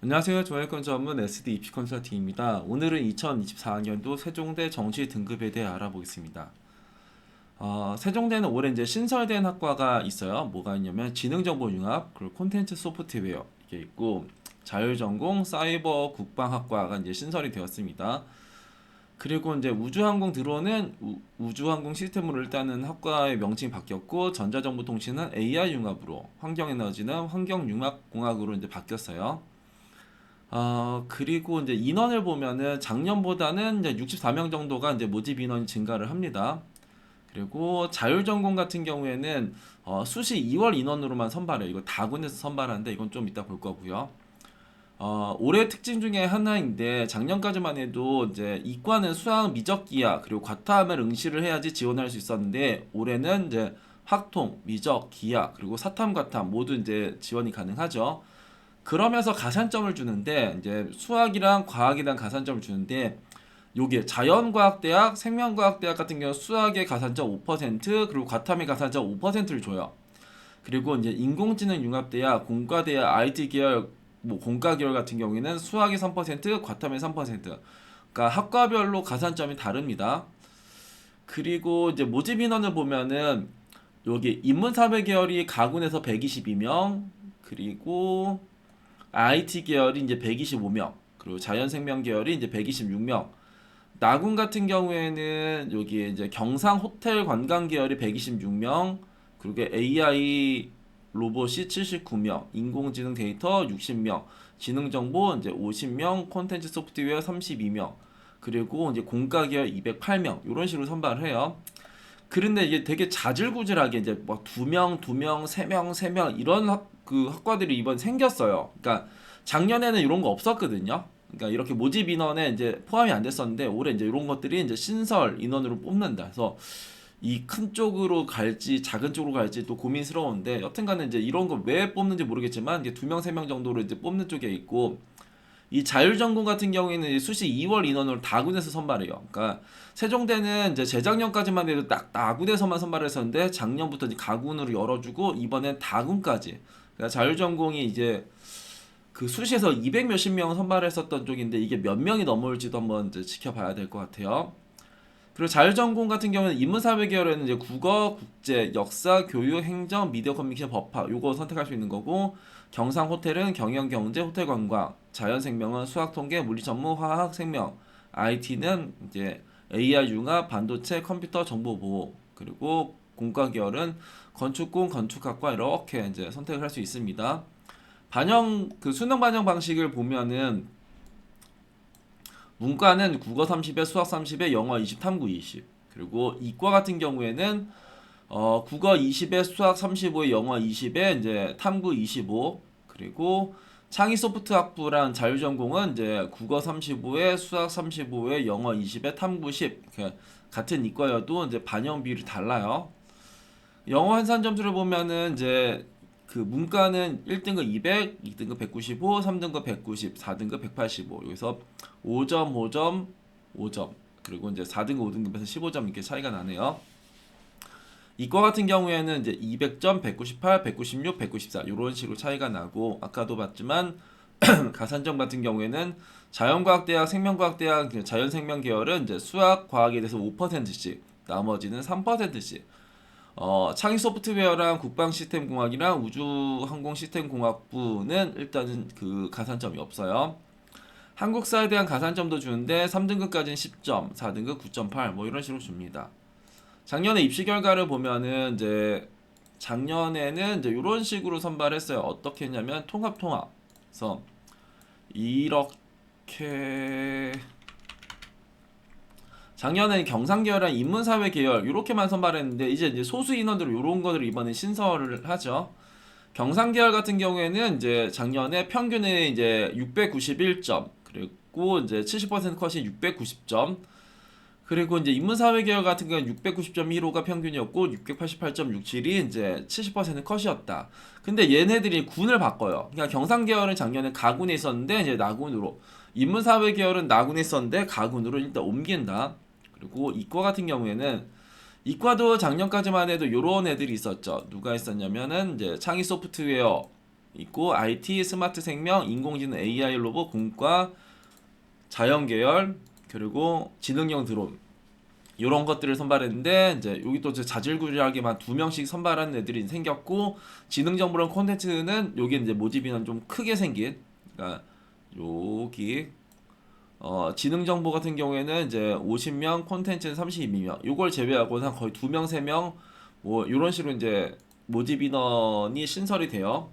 안녕하세요. 조회권 전문 SD 입시 컨설팅입니다. 오늘은 2024학년도 세종대 정시 등급에 대해 알아보겠습니다. 어, 세종대는 올해 이제 신설된 학과가 있어요. 뭐가 있냐면 지능정보융합, 그리고 콘텐츠 소프트웨어 이게 있고 자율전공, 사이버 국방학과가 이제 신설이 되었습니다. 그리고 이제 우주항공 우, 우주항공 시스템으로 일단은 학과의 명칭이 바뀌었고 전자정보통신은 AI 융합으로 환경에너지는 환경융합공학으로 이제 바뀌었어요. 어, 그리고 이제 인원을 보면은 작년보다는 이제 64명 정도가 이제 모집 인원이 증가를 합니다. 그리고 자율전공 같은 경우에는 어, 수시 2월 인원으로만 선발해요. 이거 다군에서 선발하는데 이건 좀 이따 볼 거고요. 어, 올해 특징 중에 하나인데 작년까지만 해도 이제 이과는 수학 미적 기하 그리고 과탐을 응시를 해야지 지원할 수 있었는데 올해는 이제 확통, 미적, 기하 그리고 사탐, 과탐 모두 이제 지원이 가능하죠. 그러면서 가산점을 주는데 이제 수학이랑 과학이랑 가산점을 주는데 요게 자연과학대학, 생명과학대학 같은 경우 수학의 가산점 5% 그리고 과탐의 가산점 5%를 줘요. 그리고 이제 인공지능 융합대학, 공과대학, IT 계열, 뭐 공과 계열 같은 경우에는 수학의 3%, 과탐의 3%. 그러니까 학과별로 가산점이 다릅니다. 그리고 이제 모집 인원을 보면은 여기 인문사회 계열이 가군에서 122명, 그리고 IT 계열이 이제 125명, 그리고 자연생명 계열이 이제 126명. 나군 같은 경우에는 여기 이제 경상 호텔 관광 계열이 126명, 그리고 AI 로봇이 79명, 인공지능 데이터 60명, 지능 정보 이제 50명, 콘텐츠 소프트웨어 32명, 그리고 이제 공과 계열 208명 이런 식으로 선발을 해요. 그런데 이게 되게 자질구질하게 이제 막 두 명, 두 명, 세 명, 세 명 이런 학, 그 학과들이 이번 생겼어요. 그러니까 작년에는 이런 거 없었거든요. 그러니까 이렇게 모집 인원에 이제 포함이 안 됐었는데 올해 이제 이런 것들이 이제 신설 인원으로 뽑는다. 그래서 이 큰 쪽으로 갈지 작은 쪽으로 갈지 또 고민스러운데 여튼간에 이제 이런 거 왜 뽑는지 모르겠지만 이게 두 명, 세 명 정도로 이제 뽑는 쪽에 있고 이 자율전공 같은 경우에는 이제 수시 2월 인원으로 다군에서 선발해요. 그러니까 세종대는 이제 재작년까지만 해도 딱 다군에서만 선발했었는데 작년부터 이제 가군으로 열어주고 이번엔 다군까지. 그러니까 자율전공이 이제 그 수시에서 200 몇십 명 선발했었던 쪽인데 이게 몇 명이 넘어올지도 한번 이제 지켜봐야 될 것 같아요. 그리고 자율전공 같은 경우는 인문사회 계열에는 이제 국어, 국제, 역사, 교육, 행정, 미디어 커뮤니케이션, 법학 요거 선택할 수 있는 거고 경상 호텔은 경영, 경제, 호텔 관광, 자연 생명은 수학, 통계, 물리 전문, 화학, 생명, IT는 이제 AI 융합, 반도체, 컴퓨터, 정보 보호 그리고 공과 계열은 건축공, 건축학과 이렇게 이제 선택을 할 수 있습니다. 반영 그 수능 반영 방식을 보면은 문과는 국어 30에 수학 30에 영어 20, 탐구 20. 그리고 이과 같은 경우에는 어 국어 20에 수학 35에 영어 20에 이제 탐구 25. 그리고 창의 소프트 학부랑 자율전공은 이제 국어 35에 수학 35에 영어 20에 탐구 10. 이렇게 같은 이과여도 이제 반영 비율이 달라요. 영어 환산 점수를 보면은 이제 그 문과는 1등급 200, 2등급 195, 3등급 190, 4등급 185. 여기서 5점, 5점, 5점. 그리고 이제 4등급, 5등급에서 15점 이렇게 차이가 나네요. 이과 같은 경우에는 이제 200점, 198, 196, 194 이런 식으로 차이가 나고 아까도 봤지만 가산점 같은 경우에는 자연과학대학, 생명과학대학, 그 자연생명 계열은 이제 수학, 과학에 대해서 5%씩, 나머지는 3%씩. 어, 창의 소프트웨어랑 국방 시스템 공학이랑 우주 항공 시스템 공학부는 일단은 그 가산점이 없어요. 한국사에 대한 가산점도 주는데 3등급까지는 10점, 4등급 9.8 뭐 이런 식으로 줍니다. 작년에 입시 결과를 보면은 이제 작년에는 이제 이런 식으로 선발했어요. 어떻게 했냐면 통합 통합. 그래서 이렇게 작년에 경상 계열이랑 인문사회 계열 이렇게만 선발했는데 이제 이제 소수 인원으로 이런 것들을 이번에 신설을 하죠. 경상 계열 같은 경우에는 이제 작년에 평균이 이제 691점 그리고 이제 70% 컷이 690점 그리고 이제 인문사회 계열 같은 경우는 690.15가 평균이었고 688.67이 이제 70% 컷이었다. 근데 얘네들이 군을 바꿔요. 그러니까 경상 계열은 작년에 가군에 있었는데 이제 나군으로 인문사회 계열은 나군에 있었는데 가군으로 일단 옮긴다. 그리고 이과 같은 경우에는 이과도 작년까지만 해도 요런 애들이 있었죠. 누가 있었냐면은 이제 창의 소프트웨어 있고 IT, 스마트 생명, 인공지능 AI 로봇, 공과, 자연 계열 그리고 지능형 드론 이런 것들을 선발했는데 이제 여기 또 이제 자질구레하게만 두 명씩 선발하는 애들이 생겼고 지능정보랑 콘텐츠는 여기 이제 모집 인원 좀 크게 생긴 그러니까 여기 어 지능정보 같은 경우에는 이제 50명 콘텐츠는 32명 요걸 제외하고 한 거의 두명세명뭐 이런 식으로 이제 모집 인원이 신설이 돼요.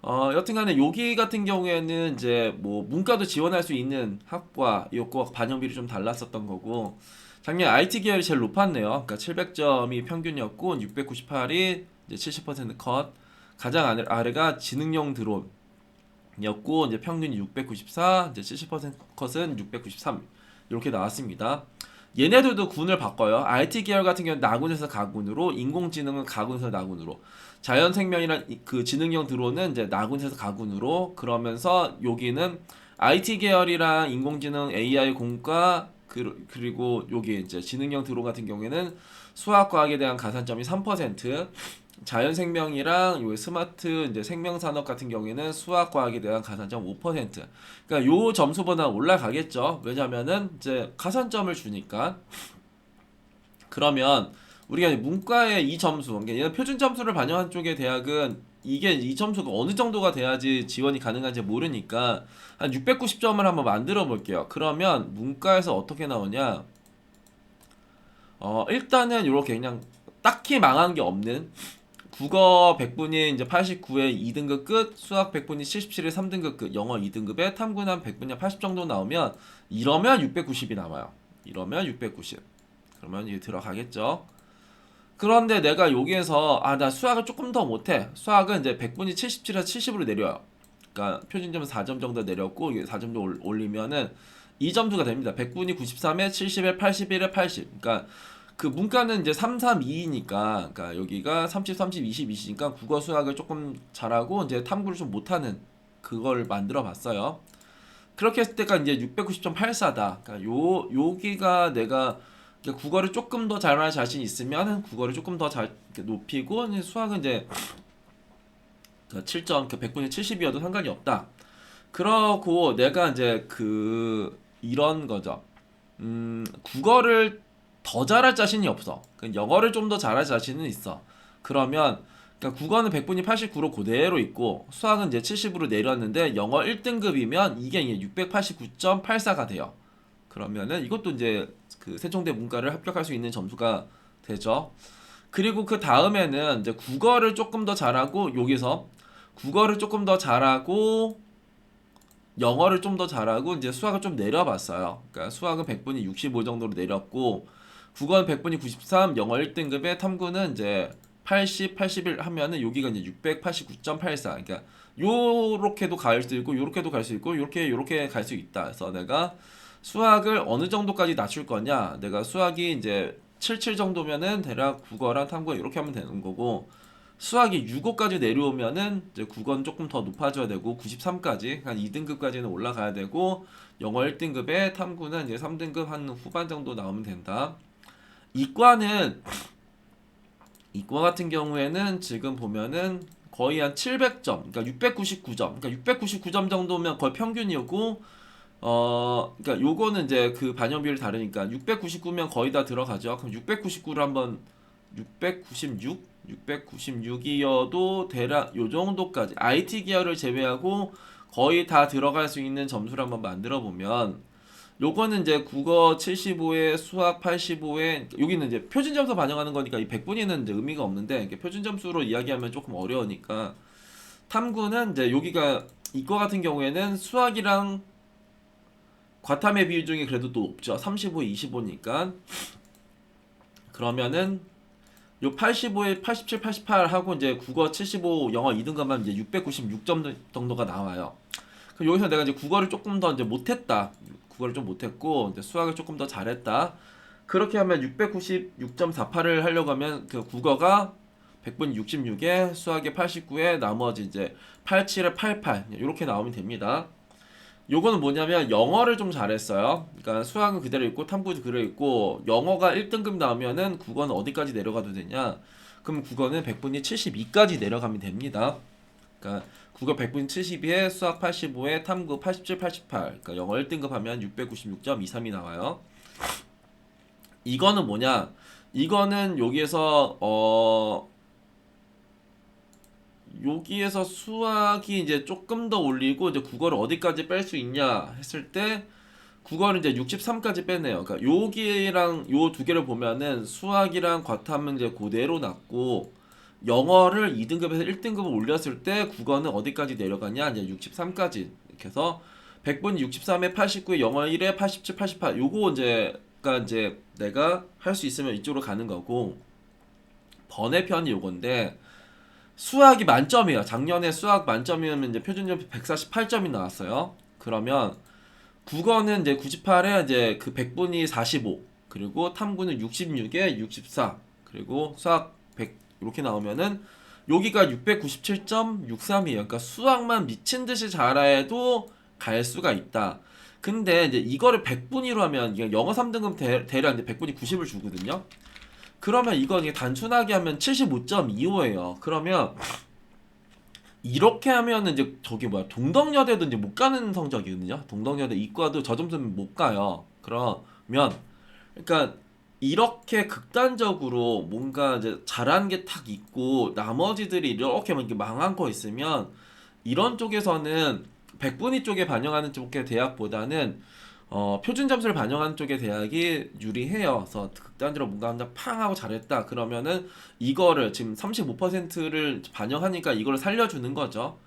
어, 여튼간에 여기 같은 경우에는 이제 뭐 문과도 지원할 수 있는 학과 이거 반영비를 좀 달랐었던 거고 작년 IT 계열이 제일 높았네요. 그러니까 700점이 평균이었고 698이 이제 70%컷 가장 아래, 아래가 지능형 드론 이었고 이제 평균이 694 이제 70% 컷은 693 이렇게 나왔습니다. 얘네들도 군을 바꿔요. IT 계열 같은 경우는 나군에서 가군으로, 인공지능은 가군에서 나군으로, 자연생명이란 이- 그 지능형 드론은 이제 나군에서 가군으로 그러면서 여기는 IT 계열이랑 인공지능 AI 공과 그, 그리고 여기 이제 지능형 드론 같은 경우에는 수학과학에 대한 가산점이 3%, 자연 생명이랑 요 스마트 이제 생명 산업 같은 경우에는 수학 과학에 대한 가산점 5%. 그러니까 요 점수보다 올라가겠죠. 왜냐면은 이제 가산점을 주니까. 그러면 우리가 문과의 이 점수, 그러니까 표준 점수를 반영한 쪽의 대학은 이게 이 점수가 어느 정도가 돼야지 지원이 가능한지 모르니까 한 690점을 한번 만들어 볼게요. 그러면 문과에서 어떻게 나오냐? 어, 일단은 이렇게 그냥 딱히 망한 게 없는 국어 100분이 이제 89에 2등급 끝, 수학 100분이 77에 3등급 끝, 영어 2등급에 탐구는 100분이 80 정도 나오면 이러면 690이 나와요. 이러면 690. 그러면 이게 들어가겠죠. 그런데 내가 여기에서 아 나 수학을 조금 더 못해. 수학은 이제 100분이 77에서 70으로 내려요. 그러니까 표준점은 4점 정도 내렸고 이게 4점 정도 올- 올리면은 이 점수가 됩니다. 100분이 93에 70에 81에 80. 그러니까 그 문과는 이제 3, 3, 2니까 그러니까 여기가 30, 30, 20, 20이니까 국어 수학을 조금 잘하고 이제 탐구를 좀 못하는 그걸 만들어 봤어요. 그렇게 했을 때가 이제 690.84다. 그러니까 요 여기가 내가 국어를 조금 더 잘할 자신 있으면 국어를 조금 더 잘 높이고 이제 수학은 이제 그 7점 그 100분의 70이어도 상관이 없다. 그러고 내가 이제 그 이런 거죠. 음, 국어를 더 잘할 자신이 없어. 그 영어를 좀 더 잘할 자신은 있어. 그러면 그러니까 국어는 100분이 89로 그대로 있고 수학은 이제 70으로 내렸는데 영어 1등급이면 이게 689.84가 돼요. 그러면은 이것도 이제 그 세종대 문과를 합격할 수 있는 점수가 되죠. 그리고 그 다음에는 이제 국어를 조금 더 잘하고 여기서 국어를 조금 더 잘하고 영어를 좀 더 잘하고 이제 수학을 좀 내려봤어요. 그러니까 수학은 100분이 65 정도로 내렸고 국어는 100분이 93, 영어 1등급에 탐구는 이제 80, 81 하면은 여기가 이제 689.84. 그러니까 요렇게도 갈 수 있고 요렇게도 갈 수 있고 요렇게 요렇게 갈 수 있다. 그래서 내가 수학을 어느 정도까지 낮출 거냐? 내가 수학이 이제 77 정도면은 대략 국어랑 탐구 이렇게 하면 되는 거고 수학이 6호까지 내려오면은 이제 국어는 조금 더 높아져야 되고 93까지 한 2등급까지는 올라가야 되고 영어 1등급에 탐구는 이제 3등급 한 후반 정도 나오면 된다. 이과는 이과 같은 경우에는 지금 보면은 거의 한 700점, 그러니까 699점, 그러니까 699점 정도면 거의 평균이었고 어, 그러니까 요거는 이제 그 반영비를 다르니까 699면 거의 다 들어가죠. 그럼 699를 한번 696, 696이어도 대략 요 정도까지 IT 계열을 제외하고 거의 다 들어갈 수 있는 점수를 한번 만들어 보면 요거는 이제 국어 75에 수학 85에 여기는 이제 표준 점수 반영하는 거니까 이 100분위는 이제 의미가 없는데 이게 표준 점수로 이야기하면 조금 어려우니까 탐구는 이제 여기가 이거 같은 경우에는 수학이랑 과탐의 비율 중에 그래도 또 높죠. 35, 25니까. 그러면은 요 85에 87, 88 하고 이제 국어 75, 영어 2등급만 이제 696점 정도가 나와요. 그럼 여기서 내가 이제 국어를 조금 더 이제 못했다. 국어를 좀 못했고 수학을 조금 더 잘했다. 그렇게 하면 696.48을 하려고 하면 그 국어가 100분 66에 수학에 89에 나머지 이제 87에 88 이렇게 나오면 됩니다. 요거는 뭐냐면 영어를 좀 잘했어요. 그러니까 수학은 그대로 있고 탐구도 그대로 있고 영어가 1등급 나오면은 국어는 어디까지 내려가도 되냐? 그럼 국어는 100분이 72까지 내려가면 됩니다. 그러니까 국어 100분 72에 수학 85에 탐구 87, 88. 그러니까 영어 1등급 하면 696.23이 나와요. 이거는 뭐냐? 이거는 여기에서 어 여기에서 수학이 이제 조금 더 올리고 이제 국어를 어디까지 뺄 수 있냐 했을 때 국어를 이제 63까지 빼네요. 그러니까 여기랑 요 두 개를 보면은 수학이랑 과탐은 이제 그대로 났고 영어를 2등급에서 1등급을 올렸을 때 국어는 어디까지 내려가냐? 이제 63까지 이렇게 해서 100분 63에 89에 영어 1에 87, 88 요거 이제가 이제 내가 할 수 있으면 이쪽으로 가는 거고 번외편이 요건데 수학이 만점이에요. 작년에 수학 만점이면 이제 표준점수 148점이 나왔어요. 그러면 국어는 이제 98에 이제 그 100분이 45 그리고 탐구는 66에 64 그리고 수학 100 이렇게 나오면은 여기가 697.63이에요. 그러니까 수학만 미친 듯이 잘해도 갈 수가 있다. 근데 이제 이거를 100분위로 하면 이게 영어 3등급 대, 대략 이제 100분이 90을 주거든요. 그러면 이거 이게 단순하게 하면 75.25예요. 그러면 이렇게 하면은 이제 저기 뭐야 동덕여대도 이제 못 가는 성적이거든요. 동덕여대 이과도 저 점수면 못 가요. 그러면 그러니까 이렇게 극단적으로 뭔가 이제 잘하는 게탁 있고 나머지들이 이렇게 막 망한 거 있으면 이런 쪽에서는 백분위 쪽에 반영하는 쪽의 대학보다는 어, 표준 점수를 반영하는 쪽의 대학이 유리해요. 그래서 극단적으로 뭔가 한다 팡 하고 잘했다. 그러면은 이거를 지금 35%를 반영하니까 이걸 살려주는 거죠.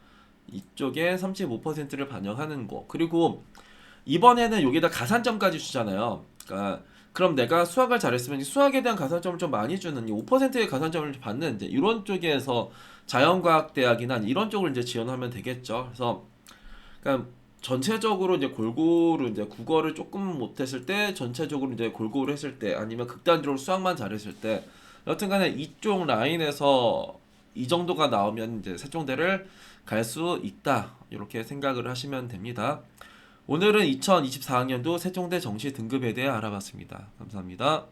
이쪽에 35%를 반영하는 거. 그리고 이번에는 여기다 가산점까지 주잖아요. 그러니까 그럼 내가 수학을 잘했으면 이 수학에 대한 가산점을 좀 많이 주는 이 5%의 가산점을 받는 이제 이런 쪽에서 자연과학 대학이나 이런 쪽을 이제 지원하면 되겠죠. 그래서 그러니까 전체적으로 이제 골고루 이제 국어를 조금 못했을 때 전체적으로 이제 골고루 했을 때 아니면 극단적으로 수학만 잘했을 때 여튼간에 이쪽 라인에서 이 정도가 나오면 이제 세종대를 갈 수 있다 이렇게 생각을 하시면 됩니다. 오늘은 2024학년도 세종대 정시 등급에 대해 알아봤습니다. 감사합니다.